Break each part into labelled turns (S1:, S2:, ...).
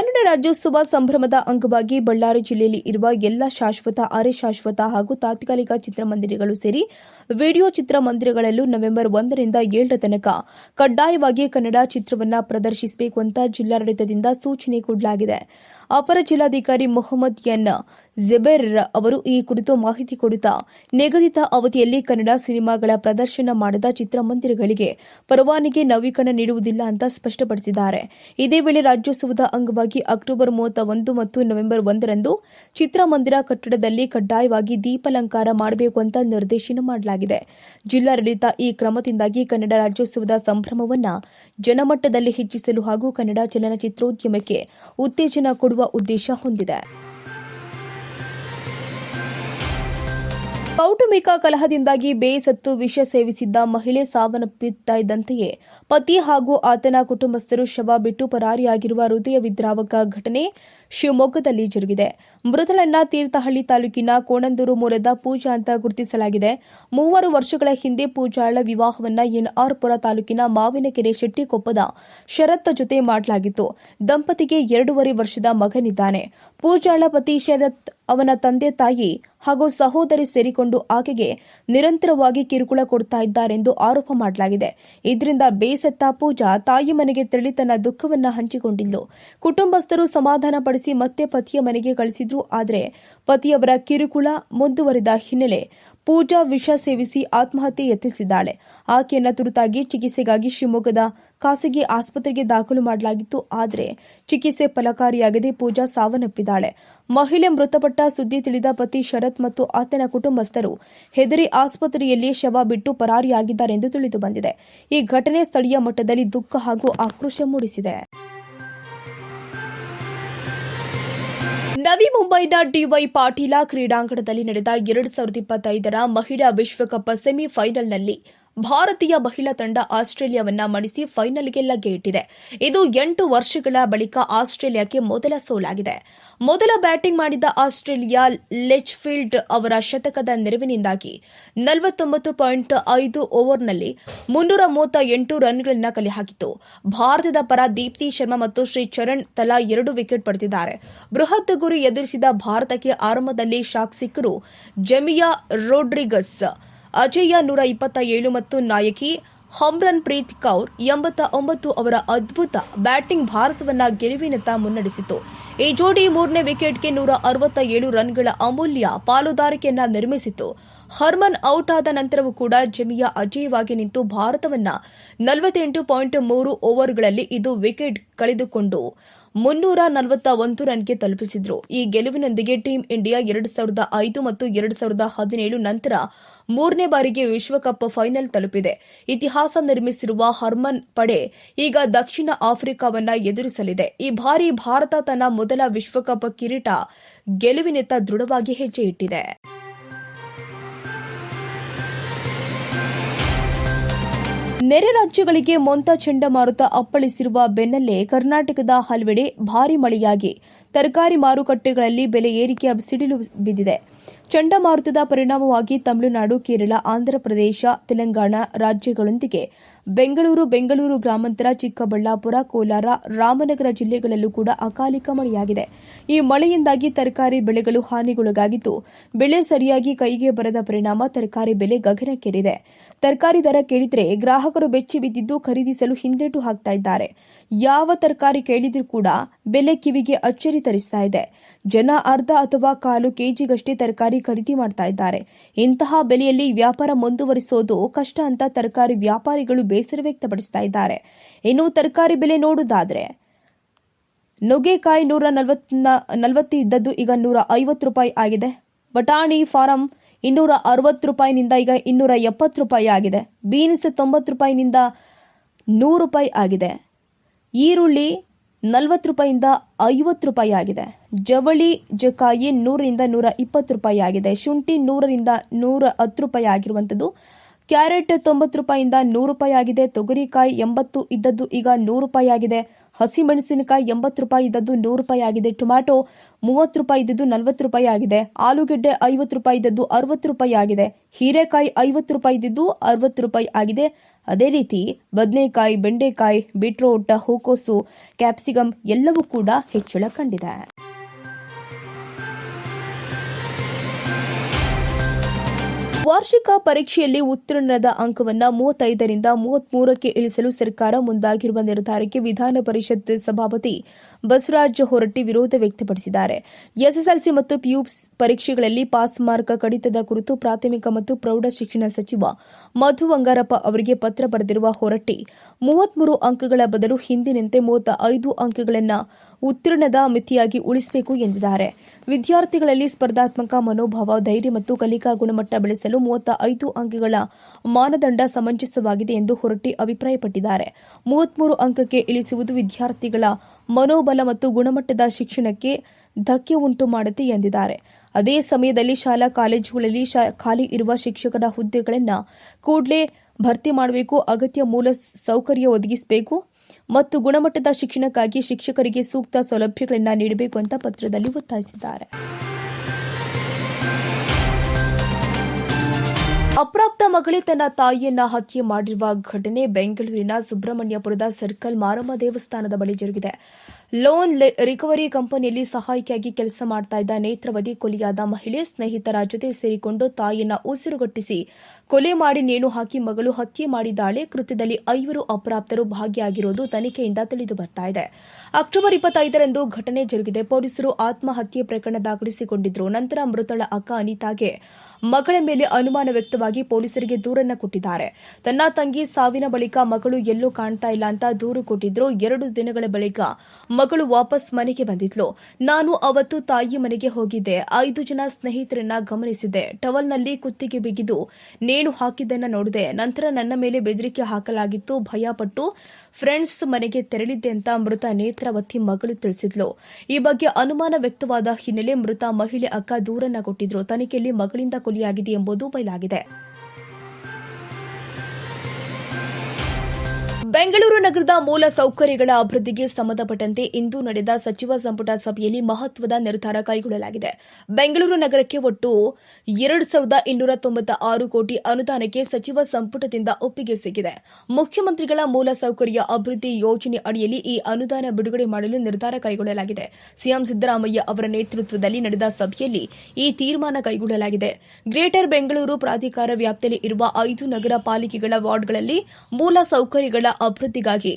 S1: ಕನ್ನಡ ರಾಜ್ಯೋತ್ಸವ ಸಂಭ್ರಮದ ಅಂಗವಾಗಿ ಬಳ್ಳಾರಿ ಜಿಲ್ಲೆಯಲ್ಲಿ ಇರುವ ಎಲ್ಲ ಶಾಶ್ವತ ಅರೆ ಶಾಶ್ವತ ಹಾಗೂ ತಾತ್ಕಾಲಿಕ ಚಿತ್ರಮಂದಿರಗಳು ಸೇರಿ ವಿಡಿಯೋ ಚಿತ್ರಮಂದಿರಗಳಲ್ಲೂ ನವೆಂಬರ್ ಒಂದರಿಂದ ಏಳರ ತನಕ ಕಡ್ಡಾಯವಾಗಿ ಕನ್ನಡ ಚಿತ್ರವನ್ನು ಪ್ರದರ್ಶಿಸಬೇಕು ಅಂತ ಜಿಲ್ಲಾಡಳಿತದಿಂದ ಸೂಚನೆ ಕೊಡಲಾಗಿದೆ ಅಪರ ಜಿಲ್ಲಾಧಿಕಾರಿ ಮೊಹಮ್ಮದ್ ಎನ್ ಜೆಬೆರ್ ಅವರು ಈ ಕುರಿತು ಮಾಹಿತಿ ಕೊಡುತ್ತಾ ನಿಗದಿತ ಅವಧಿಯಲ್ಲಿ ಕನ್ನಡ ಸಿನಿಮಾಗಳ ಪ್ರದರ್ಶನ ಮಾಡದ ಚಿತ್ರಮಂದಿರಗಳಿಗೆ ಪರವಾನಗಿ ನವೀಕರಣ ನೀಡುವುದಿಲ್ಲ ಅಂತ ಸ್ಪಷ್ಟಪಡಿಸಿದ್ದಾರೆ ಇದೇ ವೇಳೆ ರಾಜ್ಯೋತ್ಸವದ ಅಂಗವಾಗಿ ಅಕ್ಟೋಬರ್ ಮೂವತ್ತ ಒಂದು ಮತ್ತು ನವೆಂಬರ್ ಒಂದರಂದು ಚಿತ್ರಮಂದಿರ ಕಟ್ಟಡದಲ್ಲಿ ಕಡ್ಡಾಯವಾಗಿ ದೀಪಾಲಂಕಾರ ಮಾಡಬೇಕು ಅಂತ ನಿರ್ದೇಶನ ಮಾಡಲಾಗಿದೆ ಜಿಲ್ಲಾಡಳಿತ ಈ ಕ್ರಮದಿಂದಾಗಿ ಕನ್ನಡ ರಾಜ್ಯೋತ್ಸವದ ಸಂಭ್ರಮವನ್ನು ಜನಮಟ್ಟದಲ್ಲಿ ಹೆಚ್ಚಿಸಲು ಹಾಗೂ ಕನ್ನಡ ಚಲನಚಿತ್ರೋದ್ಯಮಕ್ಕೆ ಉತ್ತೇಜನ ಕೊಡುವ ಉದ್ದೇಶ ಹೊಂದಿದೆ ಕೌಟುಂಬಿಕ ಕಲಹದಿಂದಾಗಿ ಬೇಸತ್ತು ವಿಷ ಸೇವಿಸಿದ್ದ ಮಹಿಳೆ ಸಾವನ್ನಪ್ಪುತ್ತಿದ್ದಂತೆಯೇ ಪತಿ ಹಾಗೂ ಆತನ ಕುಟುಂಬಸ್ಥರು ಶವ ಬಿಟ್ಟು ಪರಾರಿಯಾಗಿರುವ ಹೃದಯ ವಿದ್ರಾವಕ ಘಟನೆ ಶಿವಮೊಗ್ಗದಲ್ಲಿ ಜರುಗಿದೆ ಮೃತಳನ್ನ ತೀರ್ಥಹಳ್ಳಿ ತಾಲೂಕಿನ ಕೋಣಂದೂರು ಮೂಲದ ಪೂಜಾ ಅಂತ ಗುರುತಿಸಲಾಗಿದೆ ಮೂವರು ವರ್ಷಗಳ ಹಿಂದೆ ಪೂಜಾಳ ವಿವಾಹವನ್ನ ಎನ್ಆರ್ಪುರ ತಾಲೂಕಿನ ಮಾವಿನಕೆರೆ ಶೆಟ್ಟಿಕೊಪ್ಪದ ಶರತ್ ಜೊತೆ ಮಾಡಲಾಗಿತ್ತು ದಂಪತಿಗೆ ಎರಡೂವರೆ ವರ್ಷದ ಮಗನಿದ್ದಾನೆ ಪೂಜಾಳ ಪತಿ ಶರತ್ ಅವನ ತಂದೆ ತಾಯಿ ಹಾಗೂ ಸಹೋದರಿ ಸೇರಿಕೊಂಡು ಆಕೆಗೆ ನಿರಂತರವಾಗಿ ಕಿರುಕುಳ ಕೊಡುತ್ತಿದ್ದಾರೆಂದು ಇದ್ದಾರೆಂದು ಆರೋಪ ಮಾಡಲಾಗಿದೆ ಇದರಿಂದ ಬೇಸತ್ತ ಪೂಜಾ ತಾಯಿ ಮನೆಗೆ ತೆರಳಿ ತನ್ನ ದುಃಖವನ್ನು ಹಂಚಿಕೊಂಡಿದ್ದು ಕುಟುಂಬಸ್ಥರು ಸಮಾಧಾನ ಕರೆಸಿ ಮತ್ತೆ ಪತಿಯ ಮನೆಗೆ ಕಳಿಸಿದ್ರು ಆದರೆ ಪತಿಯವರ ಕಿರುಕುಳ ಮುಂದುವರೆದ ಹಿನ್ನೆಲೆ ಪೂಜಾ ವಿಷ ಸೇವಿಸಿ ಆತ್ಮಹತ್ಯೆ ಯತ್ನಿಸಿದ್ದಾಳೆ ಆಕೆಯನ್ನು ತುರ್ತಾಗಿ ಚಿಕಿತ್ಸೆಗಾಗಿ ಶಿವಮೊಗ್ಗದ ಖಾಸಗಿ ಆಸ್ಪತ್ರೆಗೆ ದಾಖಲು ಮಾಡಲಾಗಿತ್ತು ಆದರೆ ಚಿಕಿತ್ಸೆ ಫಲಕಾರಿಯಾಗದೆ ಪೂಜಾ ಸಾವನ್ನಪ್ಪಿದ್ದಾಳೆ ಮಹಿಳೆ ಮೃತಪಟ್ಟ ಸುದ್ದಿ ತಿಳಿದ ಪತಿ ಶರತ್ ಮತ್ತು ಆತನ ಕುಟುಂಬಸ್ಥರು ಹೆದರಿ ಆಸ್ಪತ್ರೆಯಲ್ಲಿ ಶವ ಬಿಟ್ಟು ಪರಾರಿಯಾಗಿದ್ದಾರೆಂದು ತಿಳಿದುಬಂದಿದೆ ಈ ಘಟನೆ ಸ್ಥಳೀಯ ಮಟ್ಟದಲ್ಲಿ ದುಃಖ ಹಾಗೂ ಆಕ್ರೋಶ ಮೂಡಿಸಿದೆ ನವಿ ಮುಂಬೈನ ಡಿವೈ ಪಾಟೀಲ ಕ್ರೀಡಾಂಗಣದಲ್ಲಿ ನಡೆದ ಎರಡು ಸಾವಿರದ ಇಪ್ಪತ್ತೈದರ ಮಹಿಳಾ ವಿಶ್ವಕಪ್ ಸೆಮಿಫೈನಲ್ನಲ್ಲಿ ಭಾರತೀಯ ಮಹಿಳಾ ತಂಡ ಆಸ್ಟ್ರೇಲಿಯಾವನ್ನ ಮಣಿಸಿ ಫೈನಲ್ಗೆ ಲಗ್ಗೆ ಇಟ್ಟಿದೆ ಇದು ಎಂಟು ವರ್ಷಗಳ ಬಳಿಕ ಆಸ್ಟ್ರೇಲಿಯಾಕ್ಕೆ ಮೊದಲ ಸೋಲಾಗಿದೆ ಮೊದಲ ಬ್ಯಾಟಿಂಗ್ ಮಾಡಿದ ಆಸ್ಟ್ರೇಲಿಯಾ ಲೆಚ್ಫೀಲ್ಡ್ ಅವರ ಶತಕದ ನೆರವಿನಿಂದಾಗಿ ನಲವತ್ತೊಂಬತ್ತು ಪಾಯಿಂಟ್ ಐದು ಓವರ್ನಲ್ಲಿ ಮುನ್ನೂರ ಮೂವತ್ತ ಎಂಟು ರನ್ಗಳನ್ನು ಕಲೆ ಹಾಕಿತು ಭಾರತದ ಪರ ದೀಪ್ತಿ ಶರ್ಮಾ ಮತ್ತು ಶ್ರೀ ಚರಣ್ ತಲಾ ಎರಡು ವಿಕೆಟ್ ಪಡೆದಿದ್ದಾರೆ ಬೃಹತ್ ಗುರಿ ಎದುರಿಸಿದ ಭಾರತಕ್ಕೆ ಆರಂಭದಲ್ಲಿ ಶಾಕ್ ಸಿಕ್ಕರು ಜೆಮಿಯಾ ರೋಡ್ರಿಗಸ್ ಅಜಯ್ಯ ನೂರ ಇಪ್ಪತ್ತ ಏಳು ಮತ್ತು ನಾಯಕಿ ಹಮ್ರನ್ ಪ್ರೀತ್ ಕೌರ್ ಎಂಬತ್ತ ಒಂಬತ್ತು ಅವರ ಅದ್ಭುತ ಬ್ಯಾಟಿಂಗ್ ಭಾರತವನ್ನ ಗೆಲುವಿನತ್ತ ಮುನ್ನಡೆಸಿತು ಈ ಜೋಡಿ ಮೂರನೇ ವಿಕೆಟ್ಗೆ ನೂರ ಅರವತ್ತ ಏಳು ರನ್ಗಳ ಅಮೂಲ್ಯ ಪಾಲುದಾರಿಕೆಯನ್ನ ನಿರ್ಮಿಸಿತು ಹರ್ಮನ್ ಔಟ್ ಆದ ನಂತರವೂ ಕೂಡ ಜಮಿಯಾ ಅಜೇಯವಾಗಿ ನಿಂತು ಭಾರತವನ್ನ ನಲವತ್ತೆಂಟು ಪಾಯಿಂಟ್ ಮೂರು ಓವರ್ಗಳಲ್ಲಿ ಇದು ವಿಕೆಟ್ ಕಳೆದುಕೊಂಡು ಮುನ್ನೂರ ನಲವತ್ತ ಒಂದು ರನ್ಗೆ ತಲುಪಿಸಿದ್ರು ಈ ಗೆಲುವಿನೊಂದಿಗೆ ಟೀಂ ಇಂಡಿಯಾ ಎರಡು ಸಾವಿರದ ಐದು ಮತ್ತು ಎರಡು ಸಾವಿರದ ಹದಿನೇಳು ನಂತರ ಮೂರನೇ ಬಾರಿಗೆ ವಿಶ್ವಕಪ್ ಫೈನಲ್ ತಲುಪಿದೆ ಇತಿಹಾಸ ನಿರ್ಮಿಸಿರುವ ಹರ್ಮನ್ ಪಡೆ ಈಗ ದಕ್ಷಿಣ ಆಫ್ರಿಕಾವನ್ನ ಎದುರಿಸಲಿದೆ ಈ ಬಾರಿ ಭಾರತ ತನ್ನ ಮೊದಲ ವಿಶ್ವಕಪ್ ಕಿರೀಟ ಗೆಲುವಿನತ್ತ ದೃಢವಾಗಿ ಹೆಜ್ಜೆ ಇಟ್ಟಿದೆ ನೆರೆ ರಾಜ್ಯಗಳಿಗೆ ಮೊಂತ ಚಂಡಮಾರುತ ಅಪ್ಪಳಿಸಿರುವ ಬೆನ್ನಲ್ಲೇ ಕರ್ನಾಟಕದ ಹಲವೆಡೆ ಭಾರಿ ಮಳೆಯಾಗಿ ತರಕಾರಿ ಮಾರುಕಟ್ಟೆಗಳಲ್ಲಿ ಬೆಲೆ ಏರಿಕೆ ಸಿಡಿಲು ಬಿದ್ದಿದೆ ಚಂಡಮಾರುತದ ಪರಿಣಾಮವಾಗಿ ತಮಿಳುನಾಡು ಕೇರಳ ಆಂಧ್ರಪ್ರದೇಶ ತೆಲಂಗಾಣ ರಾಜ್ಯಗಳೊಂದಿಗೆ ಬೆಂಗಳೂರು ಬೆಂಗಳೂರು ಗ್ರಾಮಾಂತರ ಚಿಕ್ಕಬಳ್ಳಾಪುರ ಕೋಲಾರ ರಾಮನಗರ ಜಿಲ್ಲೆಗಳಲ್ಲೂ ಕೂಡ ಅಕಾಲಿಕ ಮಳೆಯಾಗಿದೆ ಈ ಮಳೆಯಿಂದಾಗಿ ತರಕಾರಿ ಬೆಳೆಗಳು ಹಾನಿಗೊಳಗಾಗಿದ್ದು ಬೆಳೆ ಸರಿಯಾಗಿ ಕೈಗೆ ಬರದ ಪರಿಣಾಮ ತರಕಾರಿ ಬೆಲೆ ಗಗನಕ್ಕೇರಿದೆ ತರಕಾರಿ ದರ ಕೇಳಿದರೆ ಗ್ರಾಹಕರು ಬೆಚ್ಚಿ ಬಿದ್ದಿದ್ದು ಖರೀದಿಸಲು ಹಿಂದೇಟು ಹಾಕ್ತಾ ಇದ್ದಾರೆ ಯಾವ ತರಕಾರಿ ಕೇಳಿದ್ರೂ ಕೂಡ ಬೆಲೆ ಕಿವಿಗೆ ಅಚ್ಚರಿ ತರಿಸ್ತಾ ಇದೆ ಜನ ಅರ್ಧ ಅಥವಾ ಕಾಲು ಕೆಜಿಗಷ್ಟೇ ತರಕಾರಿ ಖರೀದಿ ಮಾಡ್ತಾ ಇದ್ದಾರೆ ಇಂತಹ ಬೆಲೆಯಲ್ಲಿ ವ್ಯಾಪಾರ ಮುಂದುವರಿಸೋದು ಕಷ್ಟ ಅಂತ ತರಕಾರಿ ವ್ಯಾಪಾರಿಗಳು ಬೇಸರ ವ್ಯಕ್ತಪಡಿಸ್ತಾ ಇದ್ದಾರೆ ಇನ್ನು ತರಕಾರಿ ಬೆಲೆ ನೋಡುವುದಾದ್ರೆ ನುಗ್ಗೆಕಾಯಿ ನೂರ ನಲವತ್ತ ಇದ್ದದ್ದು ಈಗ ನೂರ ಐವತ್ತು ರೂಪಾಯಿ ಆಗಿದೆ ಬಟಾಣಿ ಫಾರಂ ಇನ್ನೂರ ಅರವತ್ತು ರೂಪಾಯಿನಿಂದ ಈಗ ಇನ್ನೂರ ಎಪ್ಪತ್ತು ರೂಪಾಯಿ ಆಗಿದೆ ಬೀನ್ಸ್ ತೊಂಬತ್ತು ರೂಪಾಯಿನಿಂದ ನೂರು ರೂಪಾಯಿ ಆಗಿದೆ ಈರುಳ್ಳಿ ನಲವತ್ತು ರೂಪಾಯಿಂದ ಐವತ್ತು ರೂಪಾಯಿ ಆಗಿದೆ ಜವಳಿ ಜಕಾಯಿ ನೂರರಿಂದ ನೂರ ಇಪ್ಪತ್ತು ರೂಪಾಯಿ ಆಗಿದೆ ಶುಂಠಿ ನೂರರಿಂದ ನೂರ ಹತ್ತು ರೂಪಾಯಿ ಆಗಿರುವಂಥದ್ದು ಕ್ಯಾರೆಟ್ ತೊಂಬತ್ತು ರೂಪಾಯಿಂದ ನೂರು ರೂಪಾಯಿ ಆಗಿದೆ ತೊಗರಿಕಾಯಿ ಎಂಬತ್ತು ಇದ್ದದ್ದು ಈಗ ನೂರು ರೂಪಾಯಿ ಆಗಿದೆ ಹಸಿಮೆಣಸಿನಕಾಯಿ ಎಂಬತ್ತು ರೂಪಾಯಿ ಇದ್ದದ್ದು ನೂರು ರೂಪಾಯಿ ಆಗಿದೆ ಟೊಮ್ಯಾಟೊ ಮೂವತ್ತು ರೂಪಾಯಿ ಇದ್ದದ್ದು ನಲವತ್ತು ರೂಪಾಯಿ ಆಗಿದೆ ಆಲೂಗೆಡ್ಡೆ ಐವತ್ತು ರೂಪಾಯಿ ಇದ್ದದ್ದು ಅರವತ್ತು ರೂಪಾಯಿ ಆಗಿದೆ ಹೀರೆಕಾಯಿ ಐವತ್ತು ರೂಪಾಯಿ ಇದ್ದಿದ್ದು ಅರವತ್ತು ರೂಪಾಯಿ ಆಗಿದೆ ಅದೇ ರೀತಿ ಬದನೆಕಾಯಿ ಬೆಂಡೆಕಾಯಿ ಬೀಟ್ರೋಟ್ ಹೂಕೋಸು ಕ್ಯಾಪ್ಸಿಕಮ್ ಎಲ್ಲವೂ ಕೂಡ ಹೆಚ್ಚಳ ಕಂಡಿದೆ ವಾರ್ಷಿಕ ಪರೀಕ್ಷೆಯಲ್ಲಿ ಉತ್ತೀರ್ಣದ ಅಂಕವನ್ನು ಮೂವತ್ತೈದರಿಂದ ಮೂವತ್ಮೂರಕ್ಕೆ ಇಳಿಸಲು ಸರ್ಕಾರ ಮುಂದಾಗಿರುವ ನಿರ್ಧಾರಕ್ಕೆ ವಿಧಾನ ಪರಿಷತ್ ಸಭಾಪತಿ ಬಸವರಾಜ ಹೊರಟ್ಟಿ ವಿರೋಧ ವ್ಯಕ್ತಪಡಿಸಿದ್ದಾರೆ ಎಸ್ಎಸ್ಎಲ್ಸಿ ಮತ್ತು ಪಿಯು ಪರೀಕ್ಷೆಗಳಲ್ಲಿ ಪಾಸ್ ಮಾರ್ಕ್ ಕಡಿತದ ಕುರಿತು ಪ್ರಾಥಮಿಕ ಮತ್ತು ಪ್ರೌಢ ಶಿಕ್ಷಣ ಸಚಿವ ಮಧು ಬಂಗಾರಪ್ಪ ಅವರಿಗೆ ಪತ್ರ ಬರೆದಿರುವ ಹೊರಟ್ಟಿ ಮೂವತ್ಮೂರು ಅಂಕಗಳ ಬದಲು ಹಿಂದಿನಂತೆ ಮೂವತ್ತ ಐದು ಅಂಕಗಳನ್ನು ಉತ್ತೀರ್ಣದ ಮಿತಿಯಾಗಿ ಉಳಿಸಬೇಕು ಎಂದಿದ್ದಾರೆ ವಿದ್ಯಾರ್ಥಿಗಳಲ್ಲಿ ಸ್ಪರ್ಧಾತ್ಮಕ ಮನೋಭಾವ ಧೈರ್ಯ ಮತ್ತು ಕಲಿಕಾ ಗುಣಮಟ್ಟ ಬೆಳೆಸಲು ಮೂವತ್ತ ಐದು ಅಂಕಗಳ ಮಾನದಂಡ ಸಮಂಜಸವಾಗಿದೆ ಎಂದು ಹೊರಟ್ಟಿ ಅಭಿಪ್ರಾಯಪಟ್ಟಿದ್ದಾರೆ ಮೂವತ್ಮೂರು ಅಂಕಕ್ಕೆ ಇಳಿಸುವುದು ವಿದ್ಯಾರ್ಥಿಗಳ ಮನೋಬಲ ಮತ್ತು ಗುಣಮಟ್ಟದ ಶಿಕ್ಷಣಕ್ಕೆ ಧಕ್ಕೆ ಉಂಟು ಮಾಡುತ್ತೆ ಎಂದಿದ್ದಾರೆ ಅದೇ ಸಮಯದಲ್ಲಿ ಶಾಲಾ ಕಾಲೇಜುಗಳಲ್ಲಿ ಖಾಲಿ ಇರುವ ಶಿಕ್ಷಕರ ಹುದ್ದೆಗಳನ್ನು ಕೂಡಲೇ ಭರ್ತಿ ಮಾಡಬೇಕು ಅಗತ್ಯ ಮೂಲ ಸೌಕರ್ಯ ಒದಗಿಸಬೇಕು ಮತ್ತು ಗುಣಮಟ್ಟದ ಶಿಕ್ಷಣಕ್ಕಾಗಿ ಶಿಕ್ಷಕರಿಗೆ ಸೂಕ್ತ ಸೌಲಭ್ಯಗಳನ್ನು ನೀಡಬೇಕು ಅಂತ ಪತ್ರದಲ್ಲಿ ಒತ್ತಾಯಿಸಿದ್ದಾರೆ ಅಪ್ರಾಪ್ತ ಮಗಳೇ ತನ್ನ ತಾಯಿಯನ್ನ ಹತ್ಯೆ ಮಾಡಿರುವ ಘಟನೆ ಬೆಂಗಳೂರಿನ ಸುಬ್ರಹ್ಮಣ್ಯಪುರದ ಸರ್ಕಲ್ ಮಾರಮ್ಮ ದೇವಸ್ಥಾನದ ಬಳಿ ಜರುಗಿದೆ ಲೋನ್ ರಿಕವರಿ ಕಂಪನಿಯಲ್ಲಿ ಸಹಾಯಕಿಯಾಗಿ ಕೆಲಸ ಮಾಡ್ತಾ ಇದ್ದ ನೇತ್ರವದಿ ಕೊಲೆಯಾದ ಮಹಿಳೆ ಸ್ನೇಹಿತರ ಜೊತೆ ಸೇರಿಕೊಂಡು ತಾಯಿಯನ್ನ ಉಸಿರುಗಟ್ಟಿಸಿ ಕೊಲೆ ಮಾಡಿ ನೇಣು ಹಾಕಿ ಮಗಳು ಹತ್ಯೆ ಮಾಡಿದ್ದಾಳೆ ಕೃತ್ಯದಲ್ಲಿ ಐವರು ಅಪ್ರಾಪ್ತರು ಭಾಗಿಯಾಗಿರುವುದು ತನಿಖೆಯಿಂದ ತಿಳಿದು ಬರ್ತಾ ಇದೆ ಅಕ್ಟೋಬರ್ ಇಪ್ಪತ್ತೈದರಂದು ಘಟನೆ ಜರುಗಿದೆ ಪೊಲೀಸರು ಆತ್ಮಹತ್ಯೆ ಪ್ರಕರಣ ದಾಖಲಿಸಿಕೊಂಡಿದ್ದರು ನಂತರ ಮೃತಳ ಅಕ್ಕ ಅನಿತಾಗೆ ಮಗಳ ಮೇಲೆ ಅನುಮಾನ ವ್ಯಕ್ತವಾಗಿ ಪೊಲೀಸರಿಗೆ ದೂರನ್ನ ಕೊಟ್ಟಿದ್ದಾರೆ ತನ್ನ ತಂಗಿ ಸಾವಿನ ಬಳಿಕ ಮಗಳು ಎಲ್ಲೂ ಕಾಣ್ತಾ ಇಲ್ಲ ಅಂತ ದೂರು ಕೊಟ್ಟಿದ್ರು ಎರಡು ದಿನಗಳ ಬಳಿಕ ಮಗಳು ವಾಪಸ್ ಮನೆಗೆ ಬಂದಿದ್ಲು ನಾನು ಅವತ್ತು ತಾಯಿ ಮನೆಗೆ ಹೋಗಿದ್ದೆ ಐದು ಜನ ಸ್ನೇಹಿತರನ್ನ ಗಮನಿಸಿದೆ ಟವಲ್ನಲ್ಲಿ ಕುತ್ತಿಗೆ ಬಿಗಿದು ನೇಣು ಹಾಕಿದ್ದನ್ನ ನೋಡಿದೆ ನಂತರ ನನ್ನ ಮೇಲೆ ಬೆದರಿಕೆ ಹಾಕಲಾಗಿತ್ತು ಭಯಪಟ್ಟು ಫ್ರೆಂಡ್ಸ್ ಮನೆಗೆ ತೆರಳಿದ್ದೆ ಅಂತ ಮೃತ ನೇತ್ರಾವತಿ ಮಗಳು ತಿಳಿಸಿದ್ಲು ಈ ಬಗ್ಗೆ ಅನುಮಾನ ವ್ಯಕ್ತವಾದ ಹಿನ್ನೆಲೆ ಮೃತ ಮಹಿಳೆ ಅಕ್ಕ ದೂರನ್ನ ಕೊಟ್ಟಿದ್ರು ತನಿಖೆಯಲ್ಲಿ ಮಗಳಿಂದ ಕೊಲೆಯಾಗಿದೆ ಎಂಬುದು ಬಯಲಾಗಿದೆ ಬೆಂಗಳೂರು ನಗರದ ಮೂಲ ಸೌಕರ್ಯಗಳ ಅಭಿವೃದ್ಧಿಗೆ ಸಂಬಂಧಪಟ್ಟಂತೆ ಇಂದು ನಡೆದ ಸಚಿವ ಸಂಪುಟ ಸಭೆಯಲ್ಲಿ ಮಹತ್ವದ ನಿರ್ಧಾರ ಕೈಗೊಳ್ಳಲಾಗಿದೆ ಬೆಂಗಳೂರು ನಗರಕ್ಕೆ ಒಟ್ಟು ಎರಡು ಸಾವಿರದ ಇನ್ನೂರ ತೊಂಬತ್ತ ಆರು ಕೋಟಿ ಅನುದಾನಕ್ಕೆ ಸಚಿವ ಸಂಪುಟದಿಂದ ಒಪ್ಪಿಗೆ ಸಿಕ್ಕಿದೆ ಮುಖ್ಯಮಂತ್ರಿಗಳ ಮೂಲ ಸೌಕರ್ಯ ಅಭಿವೃದ್ಧಿ ಯೋಜನೆ ಅಡಿಯಲ್ಲಿ ಈ ಅನುದಾನ ಬಿಡುಗಡೆ ಮಾಡಲು ನಿರ್ಧಾರ ಕೈಗೊಳ್ಳಲಾಗಿದೆ ಸಿಎಂ ಸಿದ್ದರಾಮಯ್ಯ ಅವರ ನೇತೃತ್ವದಲ್ಲಿ ನಡೆದ ಸಭೆಯಲ್ಲಿ ಈ ತೀರ್ಮಾನ ಕೈಗೊಳ್ಳಲಾಗಿದೆ ಗ್ರೇಟರ್ ಬೆಂಗಳೂರು ಪ್ರಾಧಿಕಾರ ವ್ಯಾಪ್ತಿಯಲ್ಲಿ ಇರುವ ಐದು ನಗರ ಪಾಲಿಕೆಗಳ ವಾರ್ಡ್ಗಳಲ್ಲಿ ಮೂಲ ಸೌಕರ್ಯಗಳ ಅಭಿವೃದ್ಧಿಗಾಗಿ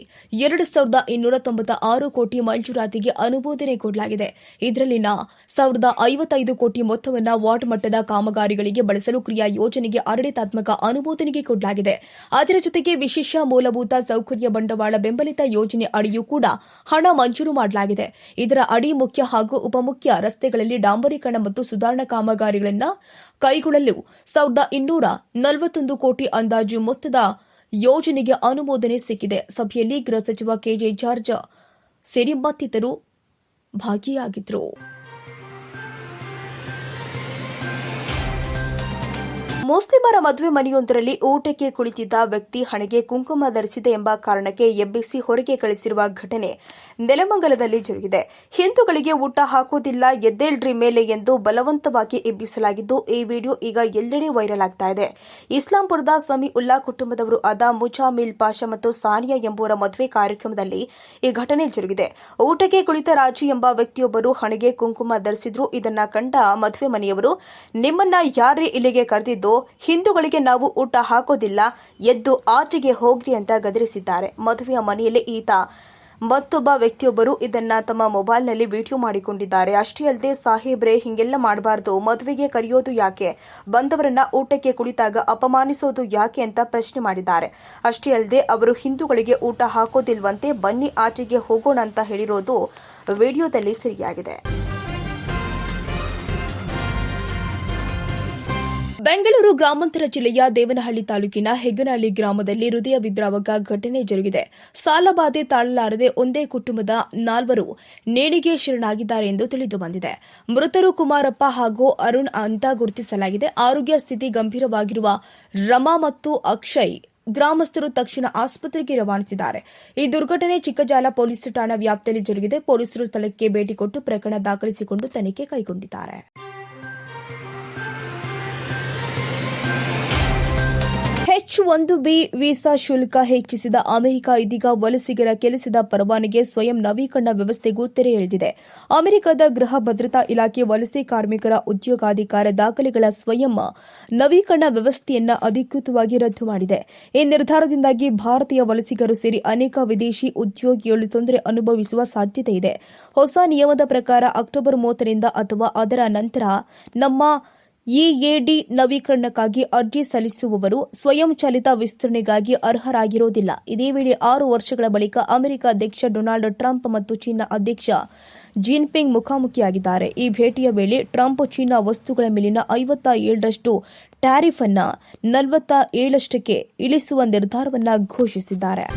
S1: ಎರಡು ಸಾವಿರದ ಇನ್ನೂರ ತೊಂಬತ್ತ ಆರು ಕೋಟಿ ಮಂಜೂರಾತಿಗೆ ಅನುಮೋದನೆ ಕೊಡಲಾಗಿದೆ ಇದರಲ್ಲಿನ ಸಾವಿರದ ಐವತ್ತೈದು ಕೋಟಿ ಮೊತ್ತವನ್ನು ವಾರ್ಡ್ ಮಟ್ಟದ ಕಾಮಗಾರಿಗಳಿಗೆ ಬಳಸಲು ಕ್ರಿಯಾ ಯೋಜನೆಗೆ ಆಡಳಿತಾತ್ಮಕ ಅನುಮೋದನೆಗೆ ಕೊಡಲಾಗಿದೆ ಅದರ ಜೊತೆಗೆ ವಿಶೇಷ ಮೂಲಭೂತ ಸೌಕರ್ಯ ಬಂಡವಾಳ ಬೆಂಬಲಿತ ಯೋಜನೆ ಅಡಿಯೂ ಕೂಡ ಹಣ ಮಂಜೂರು ಮಾಡಲಾಗಿದೆ ಇದರ ಅಡಿ ಮುಖ್ಯ ಹಾಗೂ ಉಪಮುಖ್ಯ ರಸ್ತೆಗಳಲ್ಲಿ ಡಾಂಬರೀಕರಣ ಮತ್ತು ಸುಧಾರಣಾ ಕಾಮಗಾರಿಗಳನ್ನು ಕೈಗೊಳ್ಳಲು ಸಾವಿರದ ಇನ್ನೂರ ನಲವತ್ತೊಂದು ಕೋಟಿ ಅಂದಾಜು ಮೊತ್ತದ ಯೋಜನೆಗೆ ಅನುಮೋದನೆ ಸಿಕ್ಕಿದೆ ಸಭೆಯಲ್ಲಿ ಗೃಹ ಸಚಿವ ಕೆಜೆ ಜಾರ್ಜ್ ಸೇರಿ ಮತ್ತಿತರು ಭಾಗಿಯಾಗಿದ್ದರು ಮುಸ್ಲಿಮರ ಮದುವೆ ಮನೆಯೊಂದರಲ್ಲಿ ಊಟಕ್ಕೆ ಕುಳಿತಿದ್ದ ವ್ಯಕ್ತಿ ಹಣೆಗೆ ಕುಂಕುಮ ಧರಿಸಿದೆ ಎಂಬ ಕಾರಣಕ್ಕೆ ಎಬ್ಬಿಸಿ ಹೊರಗೆ ಕಳಿಸಿರುವ ಘಟನೆ ನೆಲಮಂಗಲದಲ್ಲಿ ಜರುಗಿದೆ ಹಿಂದೂಗಳಿಗೆ ಊಟ ಹಾಕೋದಿಲ್ಲ ಎದ್ದೇಳ್ರಿ ಮೇಲೆ ಎಂದು ಬಲವಂತವಾಗಿ ಎಬ್ಬಿಸಲಾಗಿದ್ದು ಈ ವಿಡಿಯೋ ಈಗ ಎಲ್ಲೆಡೆ ವೈರಲ್ ಆಗ್ತಾ ಇದೆ ಇಸ್ಲಾಂಪುರದ ಸಮಿ ಉಲ್ಲಾ ಕುಟುಂಬದವರು ಆದ ಮುಜಾಮಿಲ್ ಪಾಷಾ ಮತ್ತು ಸಾನಿಯಾ ಎಂಬುವರ ಮದುವೆ ಕಾರ್ಯಕ್ರಮದಲ್ಲಿ ಈ ಘಟನೆ ಜರುಗಿದೆ ಊಟಕ್ಕೆ ಕುಳಿತ ರಾಜು ಎಂಬ ವ್ಯಕ್ತಿಯೊಬ್ಬರು ಹಣೆಗೆ ಕುಂಕುಮ ಧರಿಸಿದ್ರು ಇದನ್ನ ಕಂಡ ಮದುವೆ ಮನೆಯವರು ನಿಮ್ಮನ್ನ ಯಾರೇ ಇಲ್ಲಿಗೆ ಕರೆದಿದ್ದು ಹಿಂದೂಗಳಿಗೆ ನಾವು ಊಟ ಹಾಕೋದಿಲ್ಲ ಎದ್ದು ಆಚೆಗೆ ಹೋಗ್ರಿ ಅಂತ ಗದರಿಸಿದ್ದಾರೆ ಮದುವೆಯ ಮನೆಯಲ್ಲಿ ಈತ ಮತ್ತೊಬ್ಬ ವ್ಯಕ್ತಿಯೊಬ್ಬರು ಇದನ್ನ ತಮ್ಮ ಮೊಬೈಲ್ನಲ್ಲಿ ವಿಡಿಯೋ ಮಾಡಿಕೊಂಡಿದ್ದಾರೆ ಅಷ್ಟೇ ಅಲ್ಲದೆ ಸಾಹೇಬ್ರೆ ಹಿಂಗೆಲ್ಲ ಮಾಡಬಾರ್ದು ಮದುವೆಗೆ ಕರೆಯೋದು ಯಾಕೆ ಬಂದವರನ್ನ ಊಟಕ್ಕೆ ಕುಳಿತಾಗ ಅಪಮಾನಿಸೋದು ಯಾಕೆ ಅಂತ ಪ್ರಶ್ನೆ ಮಾಡಿದ್ದಾರೆ ಅಷ್ಟೇ ಅಲ್ಲದೆ ಅವರು ಹಿಂದೂಗಳಿಗೆ ಊಟ ಹಾಕೋದಿಲ್ವಂತೆ ಬನ್ನಿ ಆಚೆಗೆ ಹೋಗೋಣ ಅಂತ ಹೇಳಿರೋದು ವಿಡಿಯೋದಲ್ಲಿ ಸರಿಯಾಗಿದೆ ಬೆಂಗಳೂರು ಗ್ರಾಮಾಂತರ ಜಿಲ್ಲೆಯ ದೇವನಹಳ್ಳಿ ತಾಲೂಕಿನ ಹೆಗ್ಗನಹಳ್ಳಿ ಗ್ರಾಮದಲ್ಲಿ ಹೃದಯ ವಿದ್ರಾವಕ ಘಟನೆ ಜರುಗಿದೆ ಸಾಲಬಾಧೆ ತಾಳಲಾರದೆ ಒಂದೇ ಕುಟುಂಬದ ನಾಲ್ವರು ನೇಣಿಗೆ ಶರಣಾಗಿದ್ದಾರೆ ಎಂದು ತಿಳಿದುಬಂದಿದೆ ಮೃತರು ಕುಮಾರಪ್ಪ ಹಾಗೂ ಅರುಣ್ ಅಂತ ಗುರುತಿಸಲಾಗಿದೆ ಆರೋಗ್ಯ ಸ್ಥಿತಿ ಗಂಭೀರವಾಗಿರುವ ರಮಾ ಮತ್ತು ಅಕ್ಷಯ್ ಗ್ರಾಮಸ್ಥರು ತಕ್ಷಣ ಆಸ್ಪತ್ರೆಗೆ ರವಾನಿಸಿದ್ದಾರೆ ಈ ದುರ್ಘಟನೆ ಚಿಕ್ಕಜಾಲ ಪೊಲೀಸ್ ಠಾಣಾ ವ್ಯಾಪ್ತಿಯಲ್ಲಿ ಜರುಗಿದೆ ಪೊಲೀಸರು ಸ್ಥಳಕ್ಕೆ ಭೇಟಿ ಕೊಟ್ಟು ಪ್ರಕರಣ ದಾಖಲಿಸಿಕೊಂಡು ತನಿಖೆ ಕೈಗೊಂಡಿದ್ದಾರೆ ಹೆಚ್ ಒಂದು ಬಿ ವೀಸಾ ಶುಲ್ಕ ಹೆಚ್ಚಿಸಿದ ಅಮೆರಿಕ ಇದೀಗ ವಲಸಿಗರ ಕೆಲಸದ ಪರವಾನಿಗೆ ಸ್ವಯಂ ನವೀಕರಣ ವ್ಯವಸ್ಥೆಗೂ ತೆರೆ ಎಳೆದಿದೆ ಅಮೆರಿಕದ ಗೃಹ ಭದ್ರತಾ ಇಲಾಖೆ ವಲಸೆ ಕಾರ್ಮಿಕರ ಉದ್ಯೋಗಾಧಿಕಾರ ದಾಖಲೆಗಳ ಸ್ವಯಂ ನವೀಕರಣ ವ್ಯವಸ್ಥೆಯನ್ನು ಅಧಿಕೃತವಾಗಿ ರದ್ದು ಮಾಡಿದೆ ಈ ನಿರ್ಧಾರದಿಂದಾಗಿ ಭಾರತೀಯ ವಲಸಿಗರು ಸೇರಿ ಅನೇಕ ವಿದೇಶಿ ಉದ್ಯೋಗಿಗಳು ತೊಂದರೆ ಅನುಭವಿಸುವ ಸಾಧ್ಯತೆ ಇದೆ ಹೊಸ ನಿಯಮದ ಪ್ರಕಾರ ಅಕ್ಟೋಬರ್ ಮೂವತ್ತರಿಂದ ಅಥವಾ ಅದರ ನಂತರ ನಮ್ಮ ಇಎಡಿ ನವೀಕರಣಕ್ಕಾಗಿ ಅರ್ಜಿ ಸಲ್ಲಿಸುವವರು ಸ್ವಯಂಚಾಲಿತ ವಿಸ್ತರಣೆಗಾಗಿ ಅರ್ಹರಾಗಿರುವುದಿಲ್ಲ ಇದೇ ವೇಳೆ ಆರು ವರ್ಷಗಳ ಬಳಿಕ ಅಮೆರಿಕ ಅಧ್ಯಕ್ಷ ಡೊನಾಲ್ಡ್ ಟ್ರಂಪ್ ಮತ್ತು ಚೀನಾ ಅಧ್ಯಕ್ಷ ಜಿನ್ಪಿಂಗ್ ಮುಖಾಮುಖಿಯಾಗಿದ್ದಾರೆ ಈ ಭೇಟಿಯ ವೇಳೆ ಟ್ರಂಪ್ ಚೀನಾ ವಸ್ತುಗಳ ಮೇಲಿನ ಐವತ್ತ ಏಳರಷ್ಟು ಟ್ಯಾರಿಫ್ ಅನ್ನು ನಲವತ್ತ ಏಳಷ್ಟಕ್ಕೆ ಇಳಿಸುವ ನಿರ್ಧಾರವನ್ನು ಘೋಷಿಸಿದ್ದಾರೆ